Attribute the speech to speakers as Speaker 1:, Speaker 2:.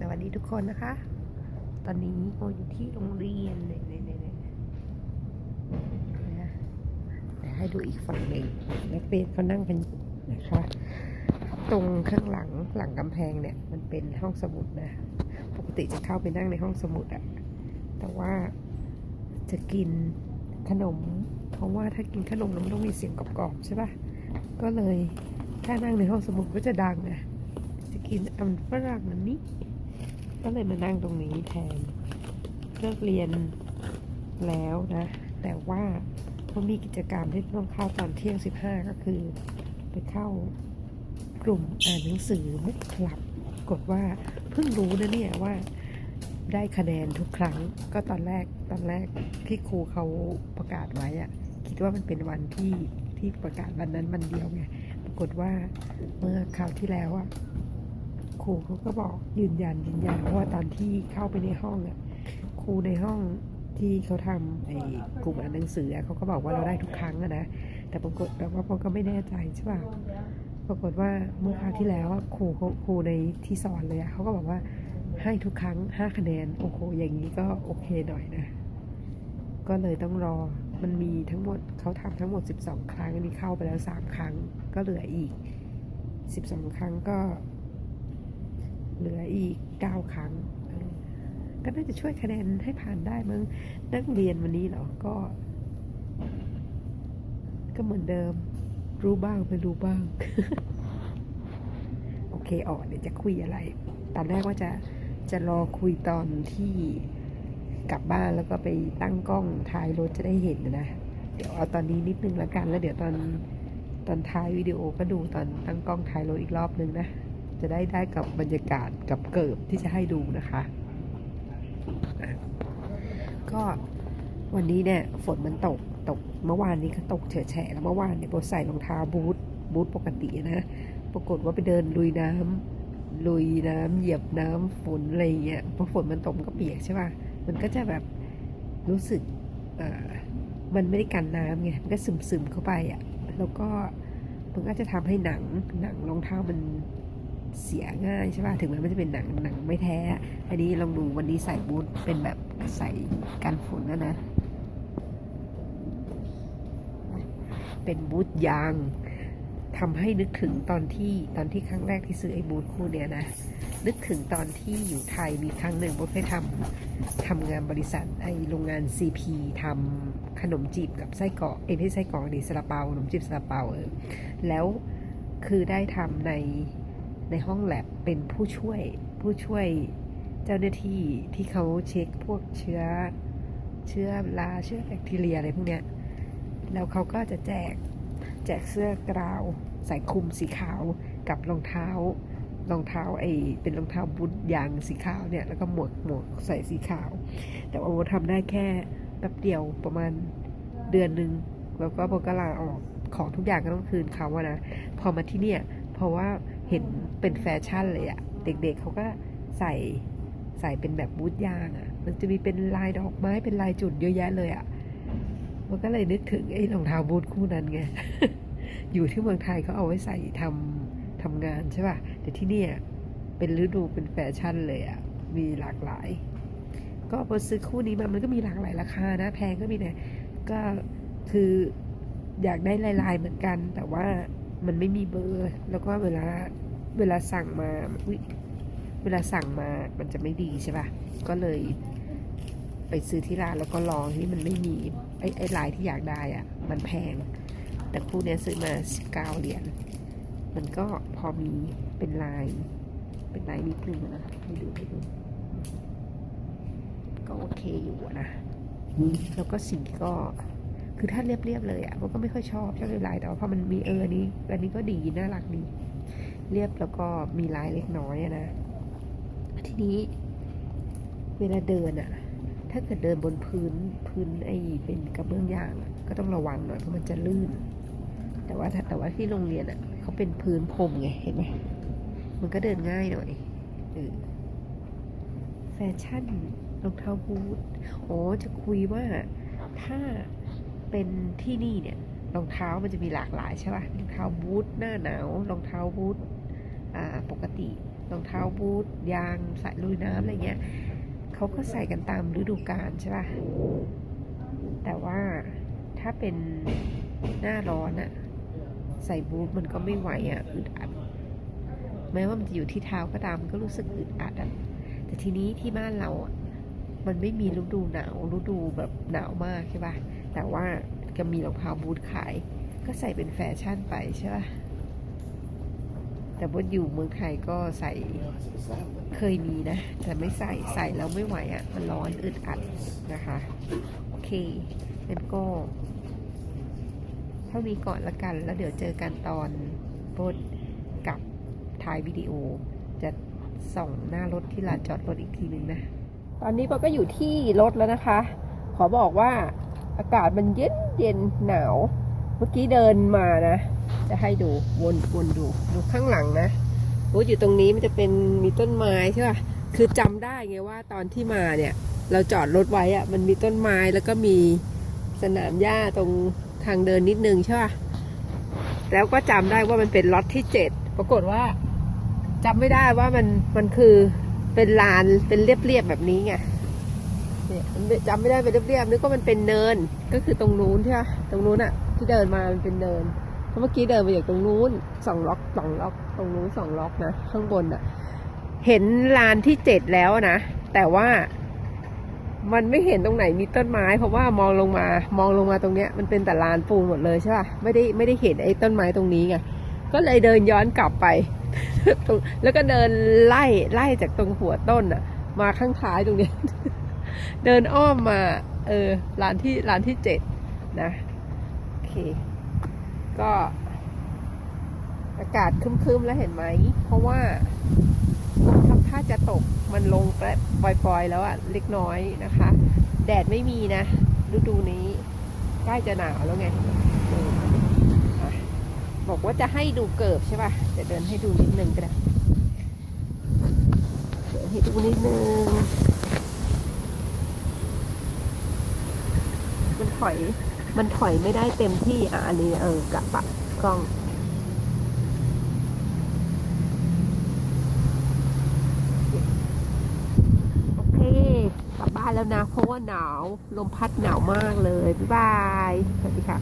Speaker 1: สวัสดีทุกคนนะคะ ตอนนี้โมอยู่ที่โรงเรียนเนี่ยเนี่ยเนี่ยเนี่ยนะเดี๋ยวให้ดูอีกฝั่งหนึ่งนักเรียนเขานั่งกันนะคะ ตรงข้างหลังหลังกำแพงเนี่ย มันเป็นห้องสมุดนะ ปกติจะเข้าไปนั่งในห้องสมุดอะแต่ว่าจะกินขนม เพราะว่าถ้ากินขนมแล้วมันต้องมีเสียงกรอบๆใช่ปะก็เลยถ้านั่งในห้องสมุดก็จะดังอะจะกินอันฝรั่งอันนี้ ก็เลยมานั่งตรงนี้แทนเลิกเรียนแล้วนะ แต่ว่าเขามีกิจกรรมที่ต้องเข้าตอนเที่ยง 15 ก็คือ ไปเข้ากลุ่มอ่านหนังสือบุ๊กคลับกดว่าเพิ่งรู้นะเนี่ยว่าได้คะแนนทุกครั้ง ก็ตอนแรกตอนแรกที่ครูเขาประกาศไว้อะคิดว่ามันเป็นวันที่ที่ประกาศวันนั้นวันเดียวไงปรากฏว่าเมื่อคราวที่แล้วอะ รูเขาก็บอกยืนยันยืนยันเพราะว่าตอนที่เข้าไปในห้องอะครูในห้องที่เขาทำไอ้กลุ่มอ่านหนังสือเขาก็บอกว่าเราได้ทุกครั้งอะนะแต่ปรากฏแต่ว่าผมก็ไม่แน่ใจใช่ป่ะปรากฏว่าเมื่อคราวที่แล้วครูครูในที่สอนเลยอะเขาก็บอกว่าให้ทุกครั้งห้าคะแนนโอ้โหอย่างนี้ก็โอเคหน่อยนะ ก็เลยต้องรอมันมีทั้งหมดเขาทำทั้งหมด 12 ครั้งนนี้เข้าไปแล้ว 3 ครั้งก็เหลืออีก 12 ครั้งก็ เหลืออีก9ครั้ง ก็น่าจะช่วยคะแนนให้ผ่านได้มั้งนักเรียนวันนี้เหรอก็ ก็เหมือนเดิม รู้บ้างไม่รู้บ้าง โอเคออกเดี๋ยวจะคุยอะไร ตอนแรกว่าจะจะรอคุยตอนที่กลับบ้านแล้วก็ไปตั้งกล้องถ่ายรถจะได้เห็นนะ เดี๋ยวเอาตอนนี้นิดนึงล้วกัน แล้วเดี๋ยวตอนตอนท้ายวิดีโอก็ดูตอนตั้งกล้องถ่ายรถอีกรอบนึงนะ จะได้ได้กับบรรยากาศกับเกิบที่จะให้ดูนะคะ ก็วันนี้เนี่ยฝนมันตกตกเมื่อวานนี้ก็ตกเฉะแฉะแล้วเมื่อวานเนี่ยโบใส่รองเท้าบูทบูทปกตินะ ปรากฏว่าไปเดินลุยน้ำลุยน้ำเหยียบน้ำฝนอะไรเงี้ยพอฝนมันตกก็เปียกใช่ป่ะมันก็จะแบบรู้สึกมันไม่ได้กันน้ำไงมันก็ซึมๆเข้าไปอะแล้วก็มันก็จะทำให้หนังหนังรองเท้ามัน เสียง่ายใช่ป่ะ ถึงแม้มันจะเป็นหนังหนังไม่แท้ อันนี้ลองดูวันนี้ใส่บูทเป็นแบบใส่กันฝนนะนะ เป็นบูทยางทำให้นึกถึงตอนที่ตอนที่ครั้งแรกที่ซื้อไอ้บูทคู่เนี้ยนะ นึกถึงตอนที่อยู่ไทยมีครั้งหนึ่งโบเคยทำทำงานบริษัทไอโรงงาน CP ทำขนมจีบกับไส้กรอกเอ้ไม่ใช่ไส้กรอกดิซาลาเปาขนมจีบซาลาเปาเออแล้วคือได้ทำใน ในห้องแลบเป็นผู้ช่วยผู้ช่วยเจ้าหน้าที่ที่เขาเช็คพวกเชื้อ เชื้อราเชื้อแบคทีเรียอะไรพวกเนี้ยแล้วเขาก็จะแจกแจกเสื้อกราวใส่คลุมสีขาวกับรองเท้ารองเท้าไอเป็นรองเท้าบูทยางสีขาวเนี่ยแล้วก็หมวกหมวกใส่สีขาว แต่ว่าโบทำได้แค่แป๊บเดียวประมาณเดือนหนึ่งแล้วก็โบก็ลาออกของทุกอย่างก็ต้องคืนเขาอะนะ พอมาที่เนี่ยเพราะว่า เห็นเป็นแฟชั่นเลยอะเด็กๆเขาก็ใส่ใส่เป็นแบบบูทยางอะมันจะมีเป็นลายดอกไม้เป็นลายจุดเยอะแยะเลยอะมันก็เลยนึกถึงไอ้รองเท้าบูทคู่นั้นไงอยู่ที่เมืองไทยเขาเอาไว้ใส่ทำทำงานใช่ป่ะแต่ที่เนี่ยเป็นฤดูเป็นแฟชั่นเลยอะ่ะมีหลากหลาย ก็พอซื้อคู่นี้มามันก็มีหลากหลายราคานะ แพงก็มีแต่ก็คืออยากได้ลายๆเหมือนกันแต่ว่า มันไม่มีเบอร์ แล้วก็เวลาเวลาสั่งมาอุ๊ยเวลาสั่งมามันจะไม่ดีใช่ป่ะ ก็เลยไปซื้อที่ร้านแล้วก็ลองที่มันไม่มีไอ้ไอ้ลายที่อยากได้อะ่ะมันแพง แต่คู่เนี้ยซื้อมา19เหรียญมันก็พอมีเป็นลายเป็นลายนิดนึงอะนะให้ดูให้ดูก็โอเคอยู่อะนะ แล้วก็สีก็ คือถ้าเรียบๆเลยอะ่ะมันก็ไม่ค่อยชอบชอบลายแต่ว่าพอมันมีเอออันนี้อันนี้ก็ดีน่ารักดี เรียบแล้วก็มีลายเล็กน้อยอะนะทีนี้เวลาเดินอะถ้าเกิดเดินบนพื้นพื้นไอ้เป็นกระเบื้องยางอะก็ต้องระวังหน่อยเพราะมันจะลื่น แต่ว่าแต่ว่าที่โรงเรียนอะเขาเป็นพื้นพรมไงเห็นไหมมันก็เดินง่ายหน่อยอแฟชั่นรองเท้าบูทโอ้จะคุยว่าถ้า เป็นที่นี่เนี่ยรองเท้ามันจะมีหลากหลายใช่ป่ะรองเท้าบูทหน้าหนาวรองเท้าบูทอ่าปกติรองเท้าบูทยางสายลุยน้ำอะไรเงี้ยเขาก็ใส่กันตามฤดูกาลใช่ป่ะแต่ว่าถ้าเป็นหน้าร้อนอะใส่บูทมันก็ไม่ไหวอะอึดอัดแม้ว่ามันจะอยู่ที่เท้าก็ตามมันก็รู้สึกอึดอัดอะแต่ทีนี้ที่บ้านเราอะมันไม่มีฤดูหนาวฤดูแบบหนาวมากใช่ป่ะ แต่ว่าก็มีรองเท้าบูทขาย ก็ใส่เป็นแฟชั่นไปใช่ป่ะ แต่ว่าอยู่เมืองไทยก็ใส่เคยมีนะ แต่ไม่ใส่ใส่แล้วไม่ไหวอะ่ะ มันร้อนอึดอัดนะคะ โอเคงั้นก็เท่านี้ก่อนละกัน แล้วเดี๋ยวเจอกันตอนรถกับถ่ายวิดีโอ จะส่องหน้ารถที่ลานจอดรถอีกทีหนึ่งนะ ตอนนี้ปอก็อยู่ที่รถแล้วนะคะ ขอบอกว่า อากาศมันเย็นเย็นหนาว เมื่อกี้เดินมานะ จะให้ดูวนวนดูดูข้างหลังนะโอ้อยู่ตรงนี้มันจะเป็นมีต้นไม้ใช่ป่ะคือจำได้ไงว่าตอนที่มาเนี่ย เราจอดรถไว้อะมันมีต้นไม้แล้วก็มีสนามหญ้าตรงทางเดินนิดนึงใช่ป่ะแล้วก็จำได้ว่ามันเป็นล็อตที่เจ็ดปรากฏว่าจำไม่ได้ว่ามันมันคือเป็นลานเป็นเรียบๆแบบนี้ไง เนี่ยจำไม่ได้เป็นเรียบๆนึกว่ามันเป็นเนิน ก็คือตรงนู้นใช่ไหมตรงนู้นอะที่เดินมามันเป็นเนินเพราะเมื่อกี้เดินมาจากตรงนู้นสองล็อกสองล็อก ตรงนู้นสองล็อกนะข้างบนอะเห็นลานที่เจ็ดแล้วนะ แต่ว่ามันไม่เห็นตรงไหนมีต้นไม้ เพราะว่ามองลงมามองลงมาตรงเนี้ยมันเป็นแต่ลานปูนหมดเลยใช่ป่ะไม่ได้ไม่ได้เห็นไอ้ต้นไม้ตรงนี้ไงก็เลยเดินย้อนกลับไป แล้วก็เดินไล่ไล่จากตรงหัวต้นอะมาข้างท้ายตรงเนี้ย เดินอ้อมมา เออร้านที่ร้านที่เจ็ดนะโอเค ก็อากาศคึมๆแล้วเห็นไหม เพราะว่าทำท่าจะตกมันลงแปปล่อยๆ แล้วอะเล็กน้อยนะคะ แดดไม่มีนะฤดูนี้ ใกล้จะหนาวแล้วไงออบอกว่าจะให้ดูเกิบใช่ป่ะจะเดินให้ดูนิดนึงก็ได้เดินให้ดูนิดนึง มัน ถอย มันถอยไม่ได้เต็มที่อะอันนี้เออกะปะกล้อง โอเค กลับบ้านแล้วนะ เพราะว่าหนาว ลมพัดหนาวมากเลย บ๊ายบาย สวัสดีค่ะ